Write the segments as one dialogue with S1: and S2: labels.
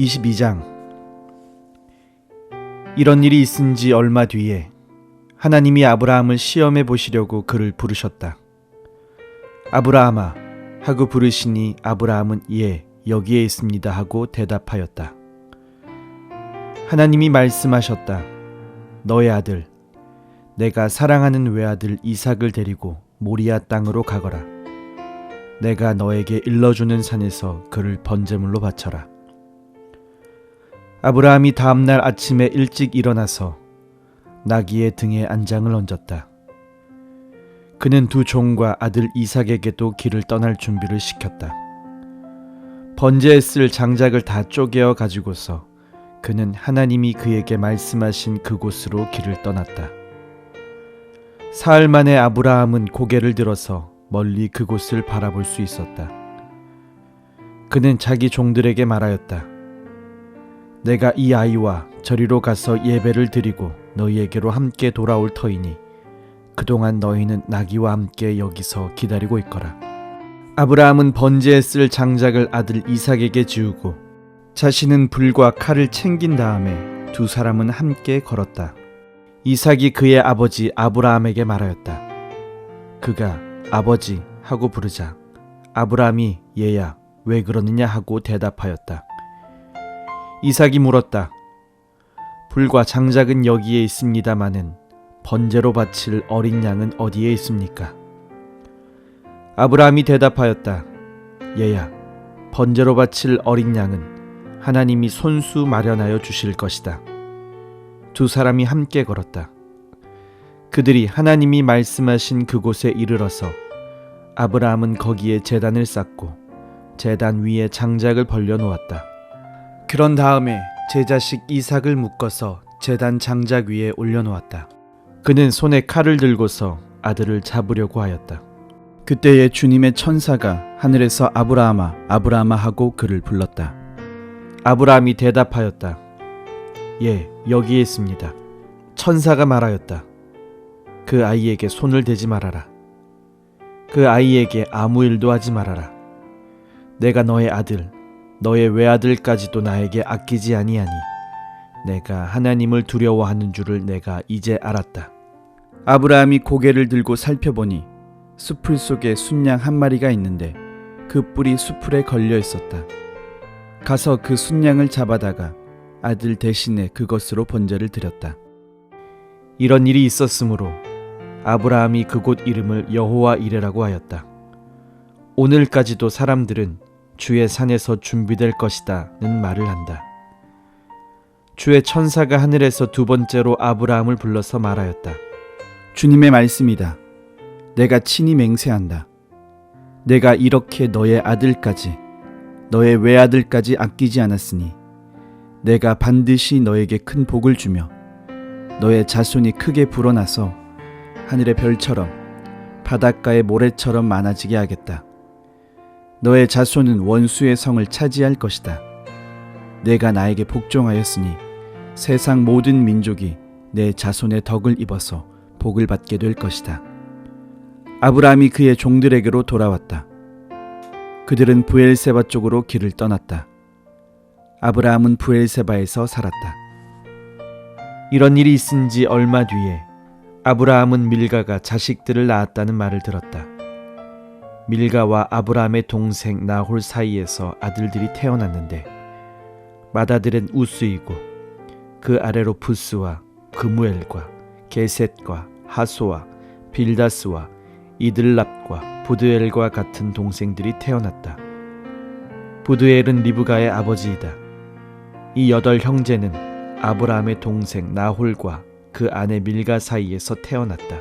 S1: 22장 이런 일이 있은 지 얼마 뒤에 하나님이 아브라함을 시험해 보시려고 그를 부르셨다. 아브라함아 하고 부르시니 아브라함은 예 여기에 있습니다 하고 대답하였다. 하나님이 말씀하셨다. 너의 아들 내가 사랑하는 외아들 이삭을 데리고 모리아 땅으로 가거라. 내가 너에게 일러주는 산에서 그를 번제물로 바쳐라. 아브라함이 다음날 아침에 일찍 일어나서 나귀의 등에 안장을 얹었다. 그는 두 종과 아들 이삭에게도 길을 떠날 준비를 시켰다. 번제에 쓸 장작을 다 쪼개어 가지고서 그는 하나님이 그에게 말씀하신 그곳으로 길을 떠났다. 사흘 만에 아브라함은 고개를 들어서 멀리 그곳을 바라볼 수 있었다. 그는 자기 종들에게 말하였다. 내가 이 아이와 저리로 가서 예배를 드리고 너희에게로 함께 돌아올 터이니 그동안 너희는 나귀와 함께 여기서 기다리고 있거라. 아브라함은 번제에 쓸 장작을 아들 이삭에게 지우고 자신은 불과 칼을 챙긴 다음에 두 사람은 함께 걸었다. 이삭이 그의 아버지 아브라함에게 말하였다. 그가 아버지 하고 부르자 아브라함이 얘야 왜 그러느냐 하고 대답하였다. 이삭이 물었다. 불과 장작은 여기에 있습니다마는 번제로 바칠 어린 양은 어디에 있습니까? 아브라함이 대답하였다. 얘야, 번제로 바칠 어린 양은 하나님이 손수 마련하여 주실 것이다. 두 사람이 함께 걸었다. 그들이 하나님이 말씀하신 그곳에 이르러서 아브라함은 거기에 제단을 쌓고 제단 위에 장작을 벌려 놓았다. 그런 다음에 제 자식 이삭을 묶어서 제단 장작 위에 올려놓았다. 그는 손에 칼을 들고서 아들을 잡으려고 하였다. 그때에 주님의 천사가 하늘에서 아브라함아 아브라함아 하고 그를 불렀다. 아브라함이 대답하였다. 예, 여기에 있습니다. 천사가 말하였다. 그 아이에게 손을 대지 말아라. 그 아이에게 아무 일도 하지 말아라. 내가 너의 아들, 너의 외아들까지도 나에게 아끼지 아니하니 내가 하나님을 두려워하는 줄을 내가 이제 알았다. 아브라함이 고개를 들고 살펴보니 수풀 속에 순양 한 마리가 있는데 그 뿔이 수풀에 걸려 있었다. 가서 그 순양을 잡아다가 아들 대신에 그것으로 번제를 드렸다. 이런 일이 있었으므로 아브라함이 그곳 이름을 여호와 이레라고 하였다. 오늘까지도 사람들은 주의 산에서 준비될 것이다는 말을 한다. 주의 천사가 하늘에서 두 번째로 아브라함을 불러서 말하였다. 주님의 말씀이다. 내가 친히 맹세한다. 내가 이렇게 너의 아들까지, 너의 외아들까지 아끼지 않았으니, 내가 반드시 너에게 큰 복을 주며, 너의 자손이 크게 불어나서 하늘의 별처럼, 바닷가의 모래처럼 많아지게 하겠다. 너의 자손은 원수의 성을 차지할 것이다. 내가 나에게 복종하였으니 세상 모든 민족이 내 자손의 덕을 입어서 복을 받게 될 것이다. 아브라함이 그의 종들에게로 돌아왔다. 그들은 부엘세바 쪽으로 길을 떠났다. 아브라함은 부엘세바에서 살았다. 이런 일이 있은 지 얼마 뒤에 아브라함은 밀가가 자식들을 낳았다는 말을 들었다. 밀가와 아브라함의 동생 나홀 사이에서 아들들이 태어났는데 맏아들은 우스이고 그 아래로 부스와 그무엘과 게셋과 하소와 빌다스와 이들랍과 부드엘과 같은 동생들이 태어났다. 부드엘은 리브가의 아버지이다. 이 여덟 형제는 아브라함의 동생 나홀과 그 아내 밀가 사이에서 태어났다.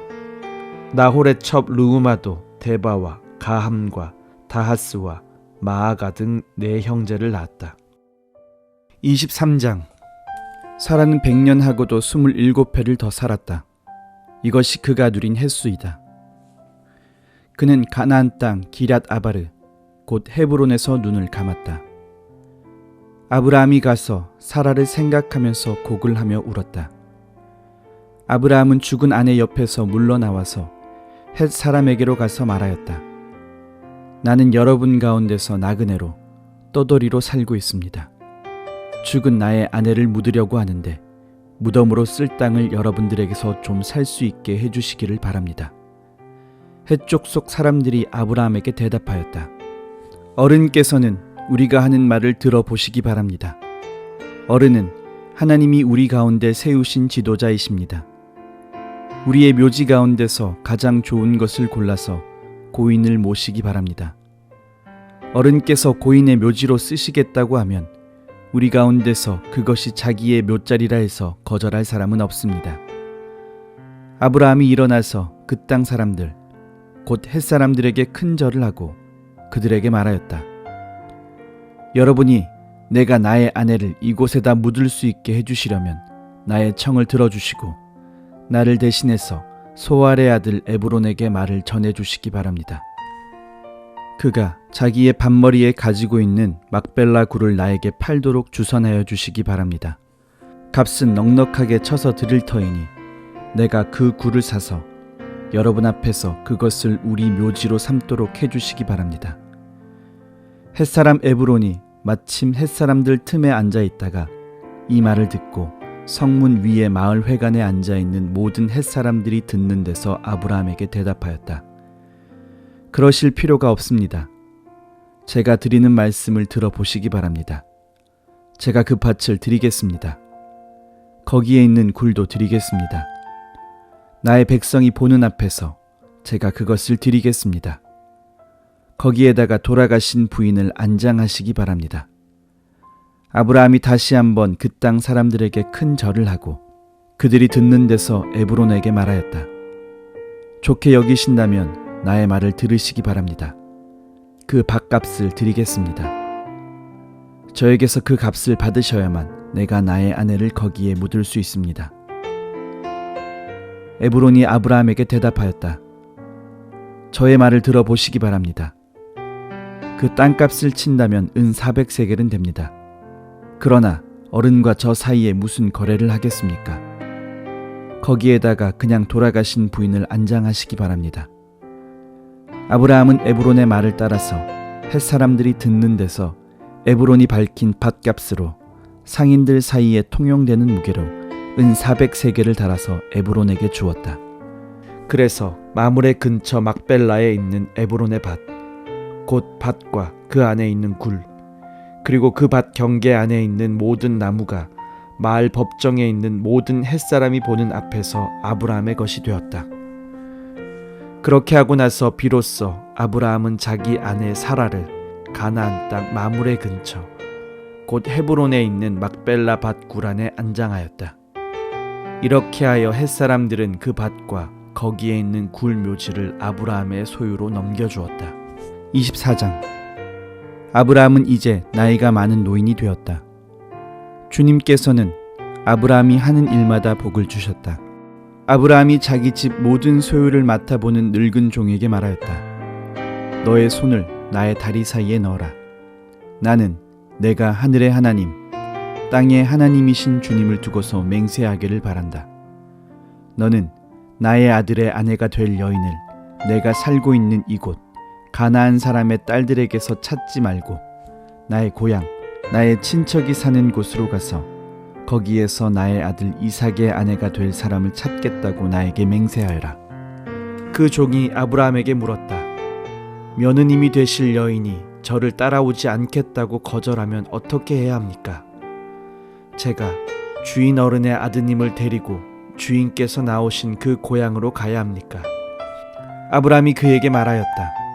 S1: 나홀의 첩 루우마도 데바와 가함과 다하스와 마아가 등 네 형제를 낳았다. 23장 사라는 100년 하고도 27회를 더 살았다. 이것이 그가 누린 횟수이다. 그는 가나안 땅 기랏 아바르 곧 헤브론에서 눈을 감았다. 아브라함이 가서 사라를 생각하면서 곡을 하며 울었다. 아브라함은 죽은 아내 옆에서 물러나와서 헷 사람에게로 가서 말하였다. 나는 여러분 가운데서 나그네로 떠돌이로 살고 있습니다. 죽은 나의 아내를 묻으려고 하는데 무덤으로 쓸 땅을 여러분들에게서 좀 살 수 있게 해주시기를 바랍니다. 해쪽 속 사람들이 아브라함에게 대답하였다. 어른께서는 우리가 하는 말을 들어보시기 바랍니다. 어른은 하나님이 우리 가운데 세우신 지도자이십니다. 우리의 묘지 가운데서 가장 좋은 것을 골라서 고인을 모시기 바랍니다. 어른께서 고인의 묘지로 쓰시겠다고 하면 우리 가운데서 그것이 자기의 묘자리라 해서 거절할 사람은 없습니다. 아브라함이 일어나서 그 땅 사람들, 곧 햇사람들에게 큰 절을 하고 그들에게 말하였다. 여러분이 내가 나의 아내를 이곳에다 묻을 수 있게 해주시려면 나의 청을 들어주시고 나를 대신해서 소알의 아들 에브론에게 말을 전해 주시기 바랍니다. 그가 자기의 반머리에 가지고 있는 막벨라 굴을 나에게 팔도록 주선하여 주시기 바랍니다. 값은 넉넉하게 쳐서 드릴 터이니 내가 그 굴을 사서 여러분 앞에서 그것을 우리 묘지로 삼도록 해주시기 바랍니다. 햇사람 에브론이 마침 햇사람들 틈에 앉아 있다가 이 말을 듣고 성문 위에 마을 회관에 앉아 있는 모든 햇사람들이 듣는 데서 아브라함에게 대답하였다. 그러실 필요가 없습니다. 제가 드리는 말씀을 들어보시기 바랍니다. 제가 그 밭을 드리겠습니다. 거기에 있는 굴도 드리겠습니다. 나의 백성이 보는 앞에서 제가 그것을 드리겠습니다. 거기에다가 돌아가신 부인을 안장하시기 바랍니다. 아브라함이 다시 한번 그 땅 사람들에게 큰 절을 하고 그들이 듣는 데서 에브론에게 말하였다. 좋게 여기신다면 나의 말을 들으시기 바랍니다. 그 밥값을 드리겠습니다. 저에게서 그 값을 받으셔야만 내가 나의 아내를 거기에 묻을 수 있습니다. 에브론이 아브라함에게 대답하였다. 저의 말을 들어보시기 바랍니다. 그 땅값을 친다면 은 400세겔은 됩니다. 그러나 어른과 저 사이에 무슨 거래를 하겠습니까? 거기에다가 그냥 돌아가신 부인을 안장하시기 바랍니다. 아브라함은 에브론의 말을 따라서 햇 사람들이 듣는 데서 에브론이 밝힌 밭값으로 상인들 사이에 통용되는 무게로 은 400세겔을 달아서 에브론에게 주었다. 그래서 마물의 근처 막벨라에 있는 에브론의 밭, 곧 밭과 그 안에 있는 굴, 그리고 그 밭 경계 안에 있는 모든 나무가 마을 법정에 있는 모든 햇사람이 보는 앞에서 아브라함의 것이 되었다. 그렇게 하고 나서 비로소 아브라함은 자기 아내 사라를 가나안 땅 마물의 근처 곧 헤브론에 있는 막벨라 밭 굴안에 안장하였다. 이렇게 하여 햇사람들은 그 밭과 거기에 있는 굴 묘지를 아브라함의 소유로 넘겨주었다. 24장 아브라함은 이제 나이가 많은 노인이 되었다. 주님께서는 아브라함이 하는 일마다 복을 주셨다. 아브라함이 자기 집 모든 소유를 맡아보는 늙은 종에게 말하였다. 너의 손을 나의 다리 사이에 넣어라. 나는 내가 하늘의 하나님, 땅의 하나님이신 주님을 두고서 맹세하기를 바란다. 너는 나의 아들의 아내가 될 여인을 내가 살고 있는 이곳 가나안 사람의 딸들에게서 찾지 말고 나의 고향, 나의 친척이 사는 곳으로 가서 거기에서 나의 아들 이삭의 아내가 될 사람을 찾겠다고 나에게 맹세하여라. 그 종이 아브라함에게 물었다. 며느님이 되실 여인이 저를 따라오지 않겠다고 거절하면 어떻게 해야 합니까? 제가 주인 어른의 아드님을 데리고 주인께서 나오신 그 고향으로 가야 합니까? 아브라함이 그에게 말하였다.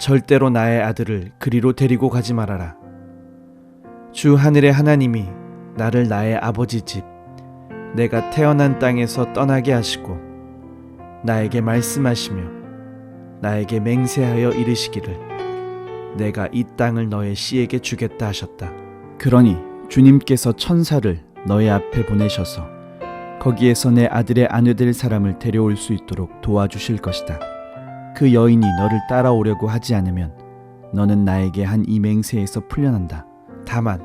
S1: 절대로 나의 아들을 그리로 데리고 가지 말아라. 주 하늘의 하나님이 나를 나의 아버지 집, 내가 태어난 땅에서 떠나게 하시고 나에게 말씀하시며 나에게 맹세하여 이르시기를 내가 이 땅을 너의 씨에게 주겠다 하셨다. 그러니 주님께서 천사를 너의 앞에 보내셔서 거기에서 내 아들의 아내 될 사람을 데려올 수 있도록 도와주실 것이다. 그 여인이 너를 따라오려고 하지 않으면 너는 나에게 한 이 맹세에서 풀려난다. 다만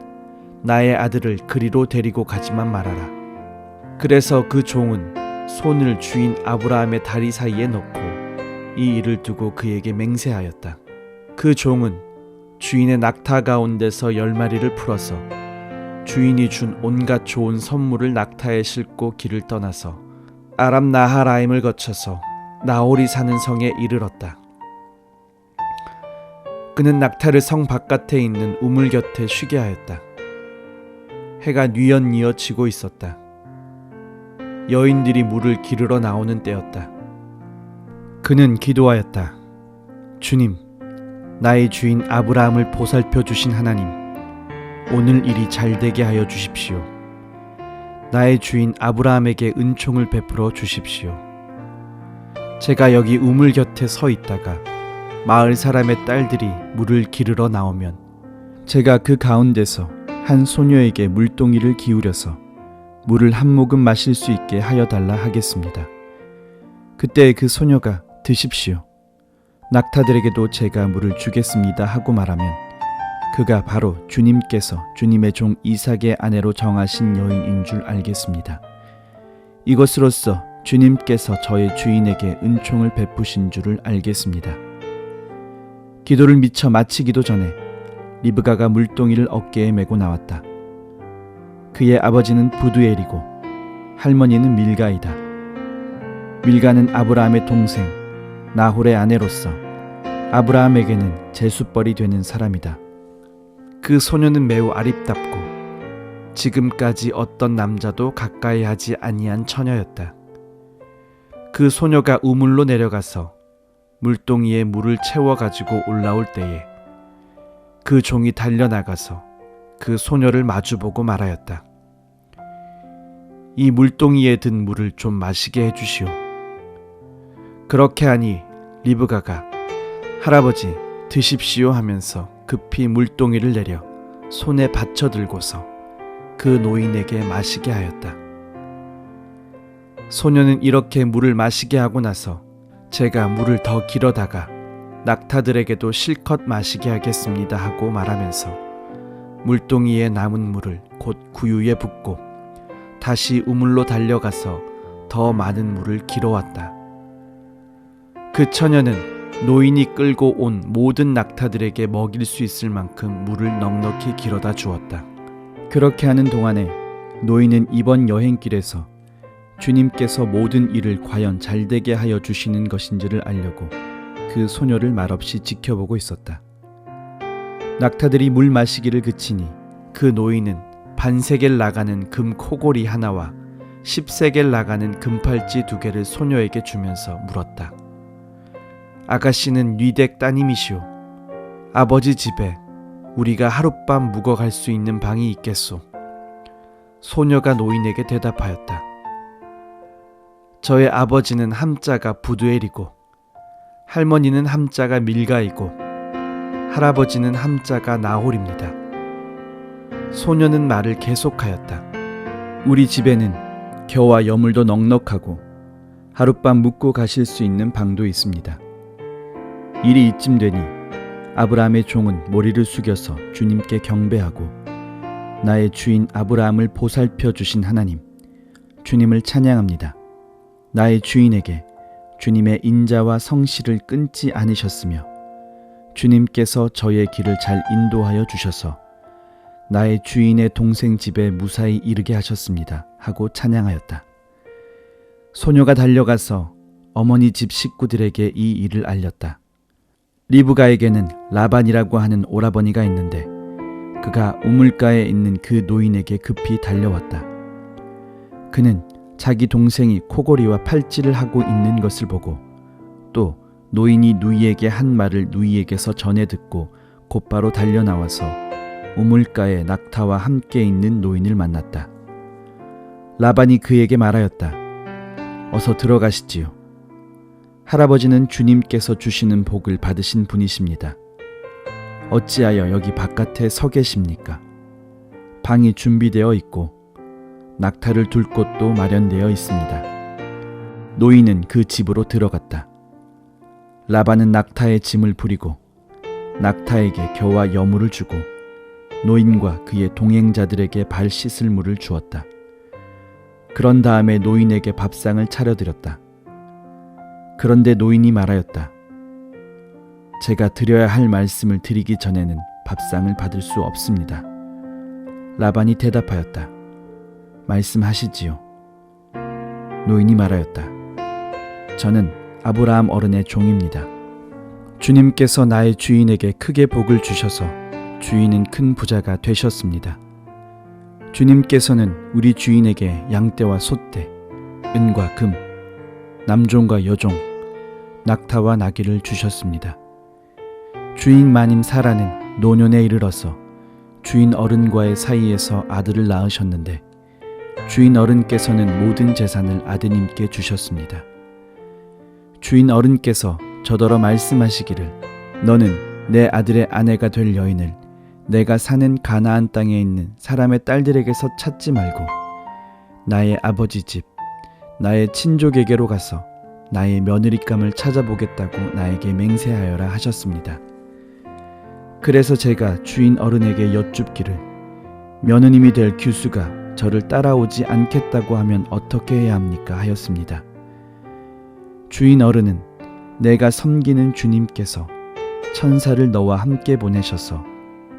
S1: 나의 아들을 그리로 데리고 가지만 말아라. 그래서 그 종은 손을 주인 아브라함의 다리 사이에 넣고 이 일을 두고 그에게 맹세하였다. 그 종은 주인의 낙타 가운데서 열 마리를 풀어서 주인이 준 온갖 좋은 선물을 낙타에 싣고 길을 떠나서 아람 나하라임을 거쳐서 나홀이 사는 성에 이르렀다. 그는 낙타를 성 바깥에 있는 우물 곁에 쉬게 하였다. 해가 뉘엿뉘엿 지고 있었다. 여인들이 물을 기르러 나오는 때였다. 그는 기도하였다. 주님, 나의 주인 아브라함을 보살펴 주신 하나님, 오늘 일이 잘 되게 하여 주십시오. 나의 주인 아브라함에게 은총을 베풀어 주십시오. 제가 여기 우물 곁에 서 있다가 마을 사람의 딸들이 물을 기르러 나오면 제가 그 가운데서 한 소녀에게 물동이를 기울여서 물을 한 모금 마실 수 있게 하여 달라 하겠습니다. 그때 그 소녀가 드십시오. 낙타들에게도 제가 물을 주겠습니다 하고 말하면 그가 바로 주님께서 주님의 종 이삭의 아내로 정하신 여인인 줄 알겠습니다. 이것으로써 주님께서 저의 주인에게 은총을 베푸신 줄을 알겠습니다. 기도를 미처 마치기도 전에 리브가가 물동이를 어깨에 메고 나왔다. 그의 아버지는 부두엘이고 할머니는 밀가이다. 밀가는 아브라함의 동생 나홀의 아내로서 아브라함에게는 제수벌이 되는 사람이다. 그 소녀는 매우 아립답고 지금까지 어떤 남자도 가까이 하지 아니한 처녀였다. 그 소녀가 우물로 내려가서 물동이에 물을 채워 가지고 올라올 때에 그 종이 달려나가서 그 소녀를 마주보고 말하였다. 이 물동이에 든 물을 좀 마시게 해주시오. 그렇게 하니 리브가가 할아버지 드십시오 하면서 급히 물동이를 내려 손에 받쳐 들고서 그 노인에게 마시게 하였다. 소녀는 이렇게 물을 마시게 하고 나서 제가 물을 더 길어다가 낙타들에게도 실컷 마시게 하겠습니다 하고 말하면서 물동이에 남은 물을 곧 구유에 붓고 다시 우물로 달려가서 더 많은 물을 길어왔다. 그 처녀는 노인이 끌고 온 모든 낙타들에게 먹일 수 있을 만큼 물을 넉넉히 길어다 주었다. 그렇게 하는 동안에 노인은 이번 여행길에서 주님께서 모든 일을 과연 잘되게 하여 주시는 것인지를 알려고 그 소녀를 말없이 지켜보고 있었다. 낙타들이 물 마시기를 그치니 그 노인은 반세겔 나가는 금 코골이 하나와 십세겔 나가는 금팔찌 두 개를 소녀에게 주면서 물었다. 아가씨는 뉘댁 따님이시오. 아버지 집에 우리가 하룻밤 묵어갈 수 있는 방이 있겠소. 소녀가 노인에게 대답하였다. 저의 아버지는 함자가 부두엘이고 할머니는 함자가 밀가이고 할아버지는 함자가 나홀입니다. 소녀는 말을 계속하였다. 우리 집에는 겨와 여물도 넉넉하고 하룻밤 묵고 가실 수 있는 방도 있습니다. 일이 이쯤 되니 아브라함의 종은 머리를 숙여서 주님께 경배하고 나의 주인 아브라함을 보살펴 주신 하나님 주님을 찬양합니다. 나의 주인에게 주님의 인자와 성실을 끊지 않으셨으며 주님께서 저의 길을 잘 인도하여 주셔서 나의 주인의 동생 집에 무사히 이르게 하셨습니다. 하고 찬양하였다. 소녀가 달려가서 어머니 집 식구들에게 이 일을 알렸다. 리브가에게는 라반이라고 하는 오라버니가 있는데 그가 우물가에 있는 그 노인에게 급히 달려왔다. 그는 자기 동생이 코골이와 팔찌를 하고 있는 것을 보고 또 노인이 누이에게 한 말을 누이에게서 전해 듣고 곧바로 달려 나와서 우물가에 낙타와 함께 있는 노인을 만났다. 라반이 그에게 말하였다. 어서 들어가시지요. 할아버지는 주님께서 주시는 복을 받으신 분이십니다. 어찌하여 여기 바깥에 서 계십니까? 방이 준비되어 있고 낙타를 둘 곳도 마련되어 있습니다. 노인은 그 집으로 들어갔다. 라반은 낙타의 짐을 부리고 낙타에게 겨와 여물을 주고 노인과 그의 동행자들에게 발 씻을 물을 주었다. 그런 다음에 노인에게 밥상을 차려드렸다. 그런데 노인이 말하였다. 제가 드려야 할 말씀을 드리기 전에는 밥상을 받을 수 없습니다. 라반이 대답하였다. 말씀하시지요. 노인이 말하였다. 저는 아브라함 어른의 종입니다. 주님께서 나의 주인에게 크게 복을 주셔서 주인은 큰 부자가 되셨습니다. 주님께서는 우리 주인에게 양떼와 소떼, 은과 금, 남종과 여종, 낙타와 나귀를 주셨습니다. 주인 마님 사라는 노년에 이르러서 주인 어른과의 사이에서 아들을 낳으셨는데 주인 어른께서는 모든 재산을 아드님께 주셨습니다. 주인 어른께서 저더러 말씀하시기를 너는 내 아들의 아내가 될 여인을 내가 사는 가나안 땅에 있는 사람의 딸들에게서 찾지 말고 나의 아버지 집 나의 친족에게로 가서 나의 며느리감을 찾아보겠다고 나에게 맹세하여라 하셨습니다. 그래서 제가 주인 어른에게 여쭙기를 며느님이 될 규수가 저를 따라오지 않겠다고 하면 어떻게 해야 합니까 하였습니다. 주인 어른은 내가 섬기는 주님께서 천사를 너와 함께 보내셔서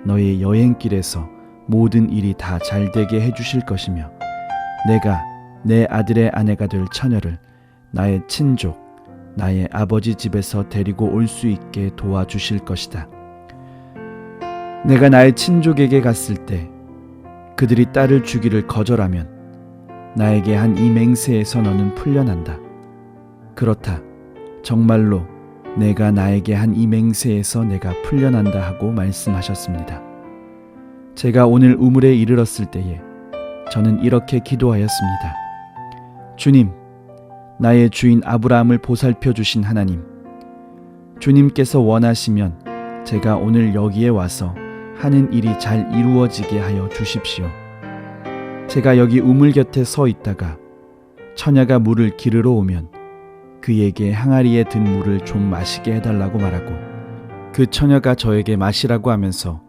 S1: 너의 여행길에서 모든 일이 다 잘 되게 해주실 것이며 내가 내 아들의 아내가 될 처녀를 나의 친족, 나의 아버지 집에서 데리고 올 수 있게 도와주실 것이다. 내가 나의 친족에게 갔을 때 그들이 딸을 주기를 거절하면 나에게 한 이 맹세에서 너는 풀려난다. 그렇다. 정말로 내가 나에게 한 이 맹세에서 내가 풀려난다 하고 말씀하셨습니다. 제가 오늘 우물에 이르렀을 때에 저는 이렇게 기도하였습니다. 주님, 나의 주인 아브라함을 보살펴 주신 하나님, 주님께서 원하시면 제가 오늘 여기에 와서 하는 일이 잘 이루어지게 하여 주십시오. 제가 여기 우물 곁에 서 있다가 처녀가 물을 기르러 오면 그에게 항아리에 든 물을 좀 마시게 해달라고 말하고 그 처녀가 저에게 마시라고 하면서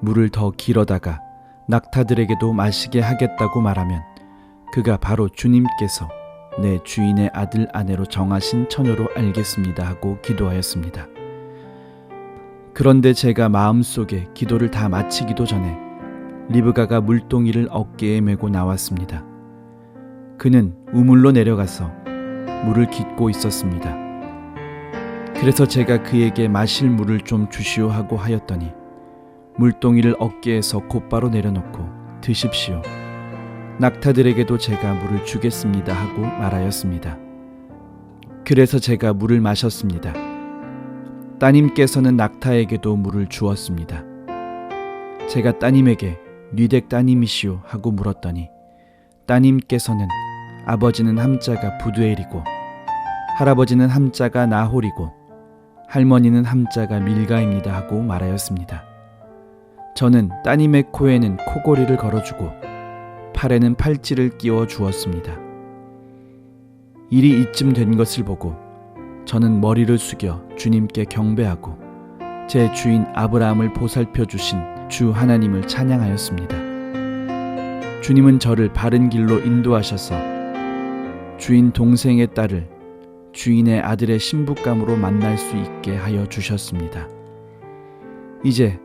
S1: 물을 더 길어다가 낙타들에게도 마시게 하겠다고 말하면 그가 바로 주님께서 내 주인의 아들 아내로 정하신 처녀로 알겠습니다 하고 기도하였습니다. 그런데 제가 마음속에 기도를 다 마치기도 전에 리브가가 물동이를 어깨에 메고 나왔습니다. 그는 우물로 내려가서 물을 깃고 있었습니다. 그래서 제가 그에게 마실 물을 좀 주시오 하고 하였더니 물동이를 어깨에서 곧바로 내려놓고 드십시오. 낙타들에게도 제가 물을 주겠습니다 하고 말하였습니다. 그래서 제가 물을 마셨습니다. 따님께서는 낙타에게도 물을 주었습니다. 제가 따님에게 뉘댁 따님이시오 하고 물었더니 따님께서는 아버지는 함자가 부두엘이고 할아버지는 함자가 나홀이고 할머니는 함자가 밀가입니다 하고 말하였습니다. 저는 따님의 코에는 코골이를 걸어주고 팔에는 팔찌를 끼워 주었습니다. 일이 이쯤 된 것을 보고 저는 머리를 숙여 주님께 경배하고 제 주인 아브라함을 보살펴 주신 주 하나님을 찬양하였습니다. 주님은 저를 바른 길로 인도하셔서 주인 동생의 딸을 주인의 아들의 신부감으로 만날 수 있게 하여 주셨습니다. 이제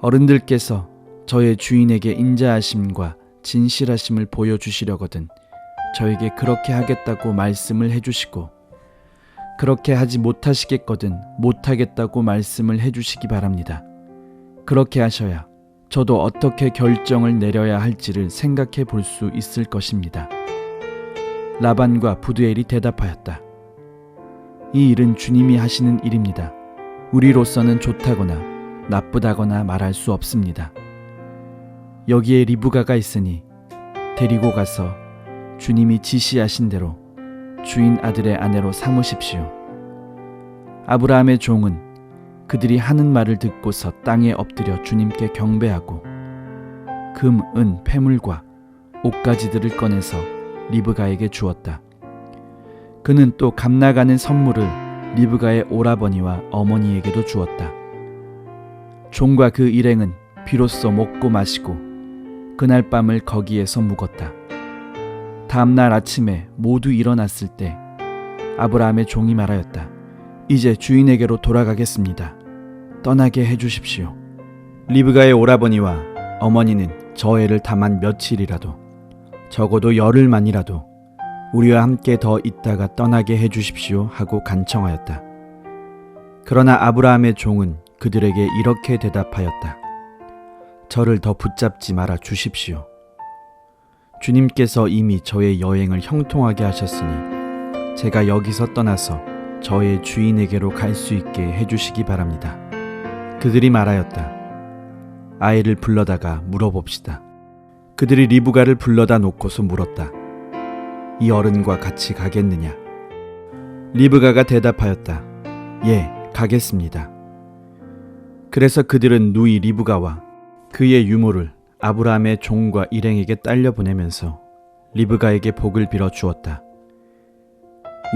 S1: 어른들께서 저의 주인에게 인자하심과 진실하심을 보여주시려거든 저에게 그렇게 하겠다고 말씀을 해주시고 그렇게 하지 못하시겠거든 못하겠다고 말씀을 해주시기 바랍니다. 그렇게 하셔야 저도 어떻게 결정을 내려야 할지를 생각해 볼 수 있을 것입니다. 라반과 부두엘이 대답하였다. 이 일은 주님이 하시는 일입니다. 우리로서는 좋다거나 나쁘다거나 말할 수 없습니다. 여기에 리브가가 있으니 데리고 가서 주님이 지시하신 대로 주인 아들의 아내로 삼으십시오. 아브라함의 종은 그들이 하는 말을 듣고서 땅에 엎드려 주님께 경배하고 금, 은, 패물과 옷가지들을 꺼내서 리브가에게 주었다. 그는 또 감나가는 선물을 리브가의 오라버니와 어머니에게도 주었다. 종과 그 일행은 비로소 먹고 마시고 그날 밤을 거기에서 묵었다. 다음 날 아침에 모두 일어났을 때 아브라함의 종이 말하였다. 이제 주인에게로 돌아가겠습니다. 떠나게 해 주십시오. 리브가의 오라버니와 어머니는 저 애를 다만 며칠이라도 적어도 열흘만이라도 우리와 함께 더 있다가 떠나게 해 주십시오 하고 간청하였다. 그러나 아브라함의 종은 그들에게 이렇게 대답하였다. 저를 더 붙잡지 말아 주십시오. 주님께서 이미 저의 여행을 형통하게 하셨으니 제가 여기서 떠나서 저의 주인에게로 갈 수 있게 해주시기 바랍니다. 그들이 말하였다. 아이를 불러다가 물어봅시다. 그들이 리브가를 불러다 놓고서 물었다. 이 어른과 같이 가겠느냐? 리브가가 대답하였다. 예, 가겠습니다. 그래서 그들은 누이 리브가와 그의 유모를 아브라함의 종과 일행에게 딸려 보내면서 리브가에게 복을 빌어 주었다.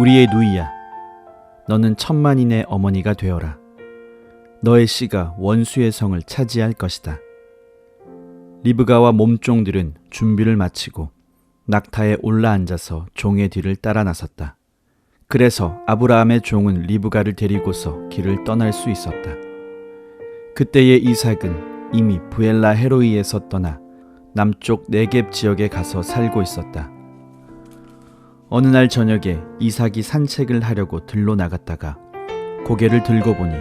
S1: 우리의 누이야, 너는 천만인의 어머니가 되어라. 너의 씨가 원수의 성을 차지할 것이다. 리브가와 몸종들은 준비를 마치고 낙타에 올라앉아서 종의 뒤를 따라 나섰다. 그래서 아브라함의 종은 리브가를 데리고서 길을 떠날 수 있었다. 그때의 이삭은 이미 부엘라 헤로이에서 떠나 남쪽 네겝 지역에 가서 살고 있었다. 어느 날 저녁에 이삭이 산책을 하려고 들로 나갔다가 고개를 들고 보니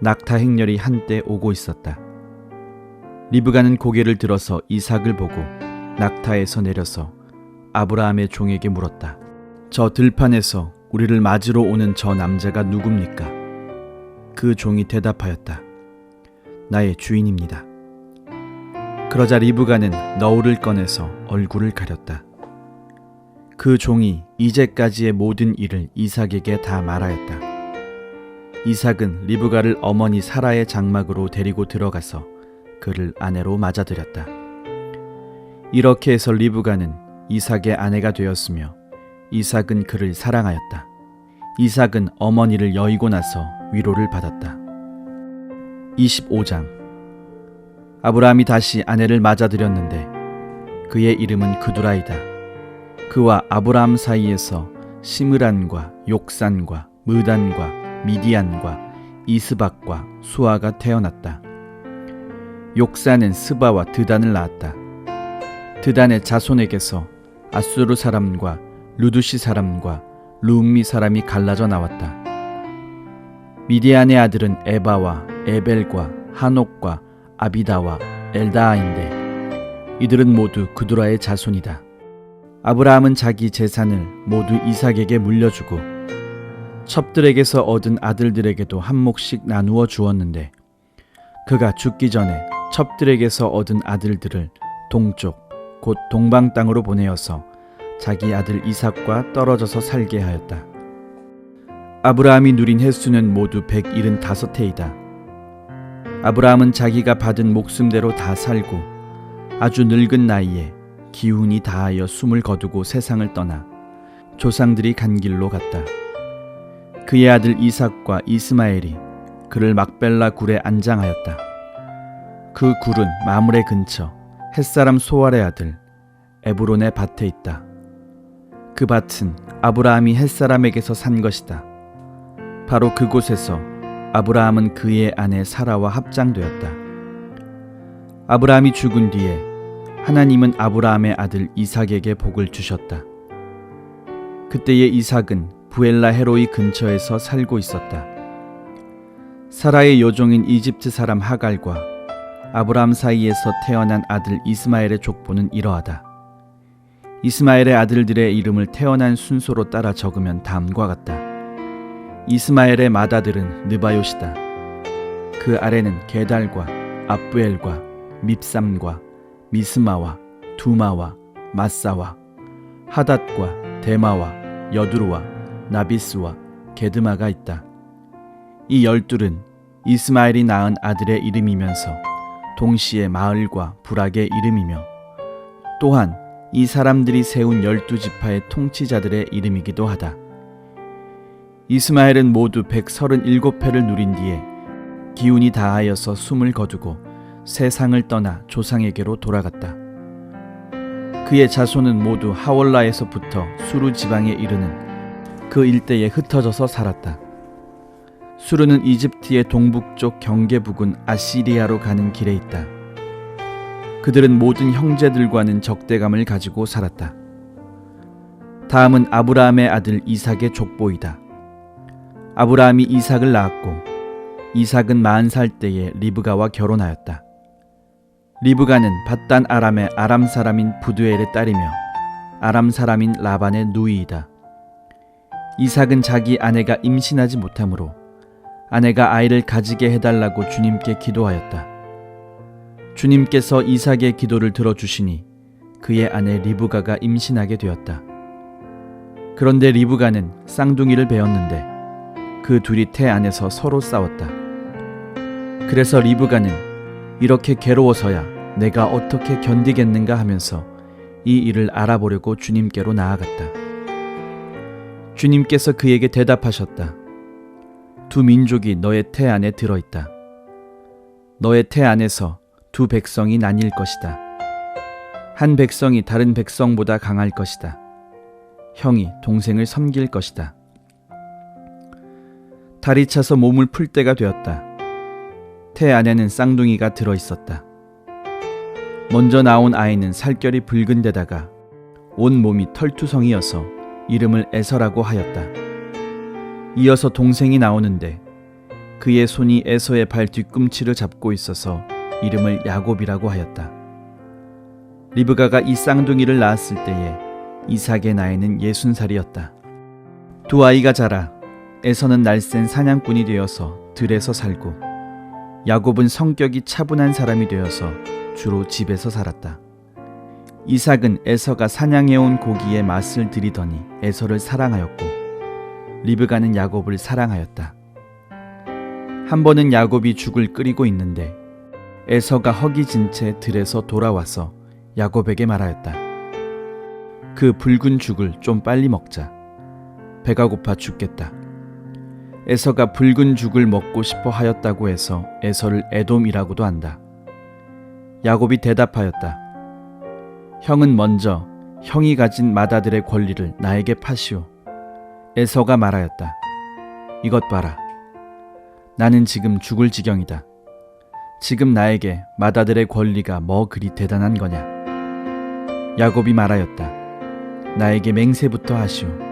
S1: 낙타 행렬이 한때 오고 있었다. 리브가는 고개를 들어서 이삭을 보고 낙타에서 내려서 아브라함의 종에게 물었다. 저 들판에서 우리를 맞으러 오는 저 남자가 누굽니까? 그 종이 대답하였다. 나의 주인입니다. 그러자 리브가는 너울을 꺼내서 얼굴을 가렸다. 그 종이 이제까지의 모든 일을 이삭에게 다 말하였다. 이삭은 리브가를 어머니 사라의 장막으로 데리고 들어가서 그를 아내로 맞아들였다. 이렇게 해서 리브가는 이삭의 아내가 되었으며 이삭은 그를 사랑하였다. 이삭은 어머니를 여의고 나서 위로를 받았다. 25장 아브라함이 다시 아내를 맞아들였는데 그의 이름은 그두라이다. 그와 아브라함 사이에서 시므란과 욕산과 무단과 미디안과 이스박과 수아가 태어났다. 욕산은 스바와 드단을 낳았다. 드단의 자손에게서 아수르 사람과 루두시 사람과 루음미 사람이 갈라져 나왔다. 미디안의 아들은 에바와 에벨과 한옥과 아비다와 엘다아인데 이들은 모두 그두라의 자손이다. 아브라함은 자기 재산을 모두 이삭에게 물려주고 첩들에게서 얻은 아들들에게도 한 몫씩 나누어 주었는데 그가 죽기 전에 첩들에게서 얻은 아들들을 동쪽 곧 동방 땅으로 보내어서 자기 아들 이삭과 떨어져서 살게 하였다. 아브라함이 누린 횟수는 모두 175해이다. 아브라함은 자기가 받은 목숨대로 다 살고 아주 늙은 나이에 기운이 다하여 숨을 거두고 세상을 떠나 조상들이 간 길로 갔다. 그의 아들 이삭과 이스마엘이 그를 막벨라 굴에 안장하였다. 그 굴은 마물의 근처 햇사람 소알의 아들 에브론의 밭에 있다. 그 밭은 아브라함이 햇사람에게서 산 것이다. 바로 그곳에서 아브라함은 그의 아내 사라와 합장되었다. 아브라함이 죽은 뒤에 하나님은 아브라함의 아들 이삭에게 복을 주셨다. 그때의 이삭은 부엘라 헤로이 근처에서 살고 있었다. 사라의 요종인 이집트 사람 하갈과 아브라함 사이에서 태어난 아들 이스마엘의 족보는 이러하다. 이스마엘의 아들들의 이름을 태어난 순서로 따라 적으면 다음과 같다. 이스마엘의 맏아들은 느바요시다. 그 아래는 게달과 압부엘과 밉삼과 미스마와 두마와 마사와 하닷과 데마와 여두루와 나비스와 게드마가 있다. 이 열둘은 이스마엘이 낳은 아들의 이름이면서 동시에 마을과 부락의 이름이며 또한 이 사람들이 세운 열두 지파의 통치자들의 이름이기도 하다. 이스마엘은 모두 137회를 누린 뒤에 기운이 다하여서 숨을 거두고 세상을 떠나 조상에게로 돌아갔다. 그의 자손은 모두 하월라에서부터 수루 지방에 이르는 그 일대에 흩어져서 살았다. 수르는 이집트의 동북쪽 경계 부근 아시리아로 가는 길에 있다. 그들은 모든 형제들과는 적대감을 가지고 살았다. 다음은 아브라함의 아들 이삭의 족보이다. 아브라함이 이삭을 낳았고 이삭은 마흔 살 때에 리브가와 결혼하였다. 리브가는 바단 아람의 아람 사람인 부두엘의 딸이며 아람 사람인 라반의 누이이다. 이삭은 자기 아내가 임신하지 못하므로 아내가 아이를 가지게 해달라고 주님께 기도하였다. 주님께서 이삭의 기도를 들어주시니 그의 아내 리브가가 임신하게 되었다. 그런데 리브가는 쌍둥이를 배웠는데 그 둘이 태 안에서 서로 싸웠다. 그래서 리브가는 이렇게 괴로워서야 내가 어떻게 견디겠는가 하면서 이 일을 알아보려고 주님께로 나아갔다. 주님께서 그에게 대답하셨다. 두 민족이 너의 태 안에 들어있다. 너의 태 안에서 두 백성이 나뉠 것이다. 한 백성이 다른 백성보다 강할 것이다. 형이 동생을 섬길 것이다. 달이 차서 몸을 풀 때가 되었다. 태 안에는 쌍둥이가 들어 있었다. 먼저 나온 아이는 살결이 붉은 데다가 온 몸이 털투성이어서 이름을 에서라고 하였다. 이어서 동생이 나오는데 그의 손이 에서의 발 뒤꿈치를 잡고 있어서 이름을 야곱이라고 하였다. 리브가가 이 쌍둥이를 낳았을 때에 이삭의 나이는 예순 살이었다. 두 아이가 자라 에서는 날쌘 사냥꾼이 되어서 들에서 살고 야곱은 성격이 차분한 사람이 되어서 주로 집에서 살았다. 이삭은 에서가 사냥해온 고기의 맛을 들이더니 에서를 사랑하였고 리브가는 야곱을 사랑하였다. 한 번은 야곱이 죽을 끓이고 있는데 에서가 허기진 채 들에서 돌아와서 야곱에게 말하였다. 그 붉은 죽을 좀 빨리 먹자. 배가 고파 죽겠다. 에서가 붉은 죽을 먹고 싶어 하였다고 해서 에서를 에돔이라고도 한다. 야곱이 대답하였다. 형은 먼저 형이 가진 마다들의 권리를 나에게 파시오. 에서가 말하였다. 이것 봐라. 나는 지금 죽을 지경이다. 지금 나에게 마다들의 권리가 뭐 그리 대단한 거냐? 야곱이 말하였다. 나에게 맹세부터 하시오.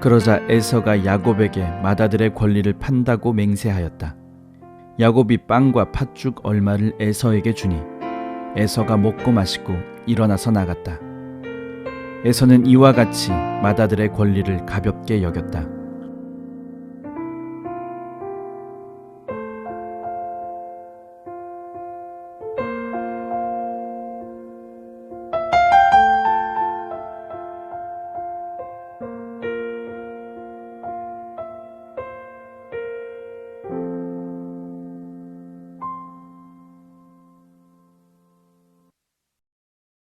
S1: 그러자 에서가 야곱에게 마다들의 권리를 판다고 맹세하였다. 야곱이 빵과 팥죽 얼마를 에서에게 주니 에서가 먹고 마시고 일어나서 나갔다. 에서는 이와 같이 마다들의 권리를 가볍게 여겼다.